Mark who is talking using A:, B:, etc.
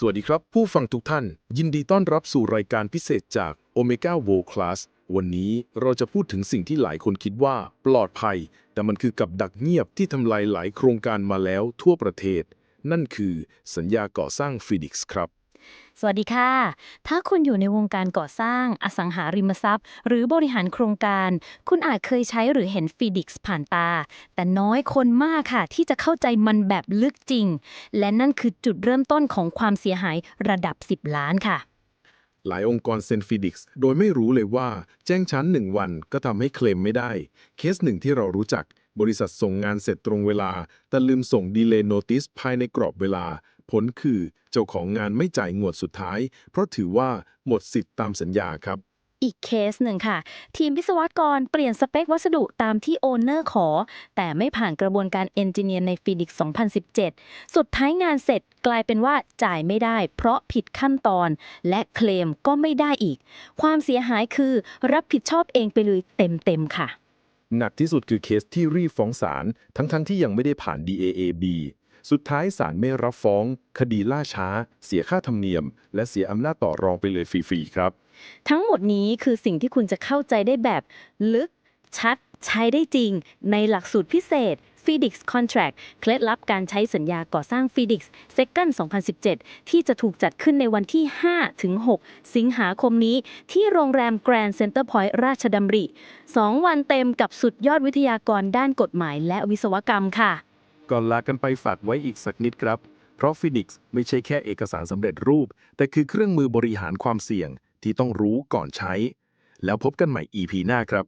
A: สวัสดีครับ ผู้ฟังทุกท่าน ยินดีต้อนรับสู่รายการพิเศษจาก Omega World Class วันนี้เราจะพูดถึงสิ่งที่หลายคนคิดว่าปลอดภัย แต่มันคือกับดักเงียบที่ทำลายหลายโครงการมาแล้วทั่วประเทศ นั่นคือสัญญาก่อสร้างฟีดิกส์ครับ
B: สวัสดีค่ะ ถ้าคุณอยู่ในวงการก่อสร้าง อสังหาริมทรัพย์ หรือบริหารโครงการ คุณอาจเคยใช้หรือเห็นฟีดิกส์ผ่านตา แต่น้อยคนมากค่ะ ที่จะเข้าใจมันแบบลึกจริง และนั่นคือจุดเริ่มต้นของความเสียหายระดับ 10 ล้านค่ะ
A: หลายองค์กรเซนฟิดิกส์โดยไม่รู้เลยว่าแจ้งชั้นหนึ่งวันก็ทำให้เคลมไม่ได้ เคสหนึ่งที่เรารู้จัก บริษัทส่งงานเสร็จตรงเวลา แต่ลืมส่งดีเลย์โนติสภายในกรอบเวลา ผลคือ เจ้าของงานไม่จ่ายงวดสุดท้าย เพราะถือว่าหมดสิทธิ์ตามสัญญาครับ
B: อีกเคสหนึ่งค่ะ ทีมวิศวกรเปลี่ยนสเปควัสดุตามที่โอนเนอร์ขอ แต่ไม่ผ่านกระบวนการเอนจิเนียร์ในฟีดิก2017 สุดท้ายงานเสร็จกลายเป็นว่าจ่ายไม่ได้ เพราะผิดขั้นตอน และเคลมก็ไม่ได้อีก ความเสียหายคือรับผิดชอบเองไปเลยเต็มๆค่ะ
A: หนักที่สุดคือเคสที่รีบฟ้องศาลทั้งๆทที่ยังไม่ได้ผ่าน DAAB สุดท้ายศาลไม่รับฟ้อง คดีล่าช้า เสียค่าธรรมเนียม และเสียอำนาจต่อรองไปเลยฟรีๆครับ
B: ทั้งหมดนี้คือสิ่งที่คุณจะเข้าใจได้แบบ ลึก ชัด ใช้ได้จริง ในหลักสูตรพิเศษ FIDIX Contract เคล็ดลับการใช้สัญญาก่อสร้าง FIDIX Second 2017 ที่จะถูกจัดขึ้นในวันที่ 5-6 สิงหาคมนี้ ที่โรงแรม Grand Center Point ราชดำริ 2 วันเต็มกับสุดยอดวิทยากรด้านกฎหมายและวิศวกรรมค่ะ
A: ก่อนลากันไปฝากไว้อีกสักนิดครับ เพราะฟินิกส์ไม่ใช่แค่เอกสารสำเร็จรูป แต่คือเครื่องมือบริหารความเสี่ยงที่ต้องรู้ก่อนใช้ แล้วพบกันใหม่ EP หน้าครับ